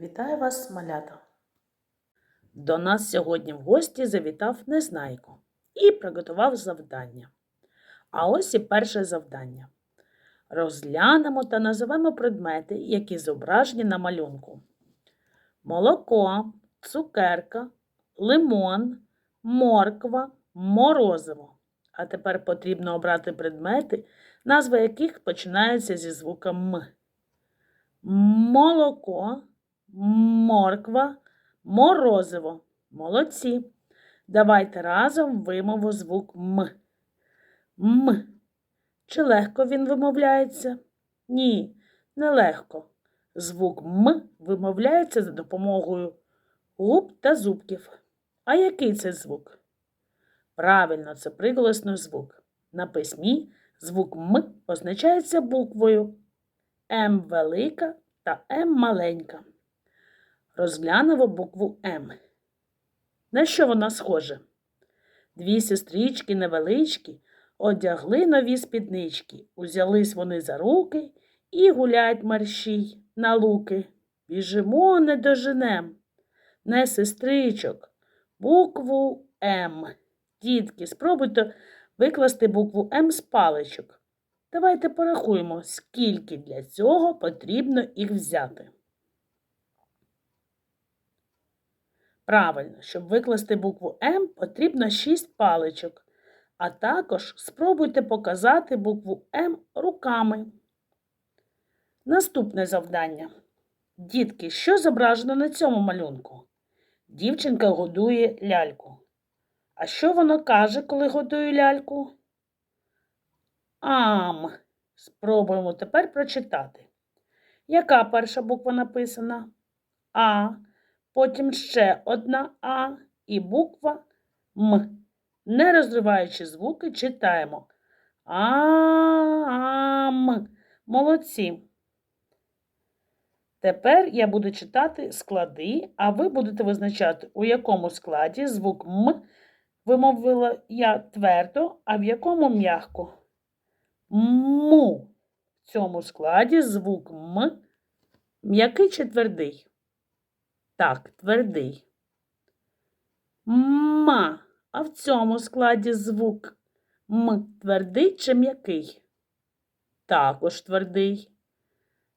Вітаю вас, малята! До нас сьогодні в гості завітав Незнайко і приготував завдання. А ось і перше завдання. Розглянемо та називемо предмети, які зображені на малюнку. Молоко, цукерка, лимон, морква, морозиво. А тепер потрібно обрати предмети, назви яких починаються зі звуком М. Молоко, морква, морозиво. Молодці. Давайте разом вимовимо звук М. М. Чи легко він вимовляється? Ні, нелегко. Звук М вимовляється за допомогою губ та зубків. А який це звук? Правильно, це приголосний звук. На письмі звук М позначається буквою М велика та М маленька. Розглянемо букву М. На що вона схожа? Дві сестрички невеличкі одягли нові спіднички, узялись вони за руки і гулять маршій на луки. Біжимо не доженем. Не сестричок, букву М. Дітки, спробуйте викласти букву М з паличок. Давайте порахуємо, скільки для цього потрібно їх взяти. Правильно, щоб викласти букву М, потрібно 6 паличок. А також спробуйте показати букву М руками. Наступне завдання. Дітки, що зображено на цьому малюнку? Дівчинка годує ляльку. А що вона каже, коли годує ляльку? Ам. Спробуємо тепер прочитати. Яка перша буква написана? А. Потім ще одна А і буква М. Не розриваючи звуки, читаємо. Ам. Молодці. Тепер я буду читати склади, а ви будете визначати, у якому складі звук М вимовила я твердо, а в якому м'яко. Му. В цьому складі звук М м'який чи твердий? Так, твердий. Ма. А в цьому складі звук М твердий чи м'який? Також твердий.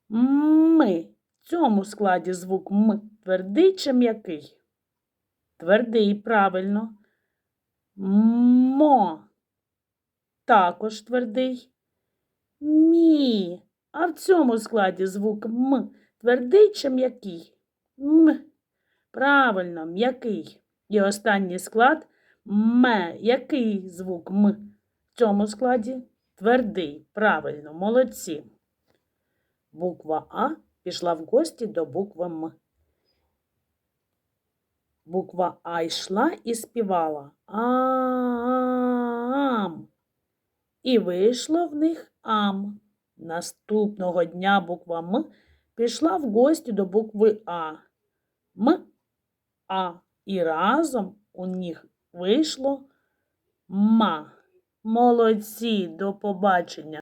Ми. В цьому складі звук М твердий чи м'який? Твердий, правильно. Мо. Також твердий. Мі. А в цьому складі звук М твердий чи м'який? М. Правильно, м'який. І останній склад М. Який звук М в цьому складі? Твердий. Правильно, молодці. Буква А пішла в гості до букви М. Буква А йшла і співала Ам. І вийшло в них Ам. Наступного дня буква М пішла в гості до букви А. М, А. І разом у них вийшло Ма. Молодці, до побачення.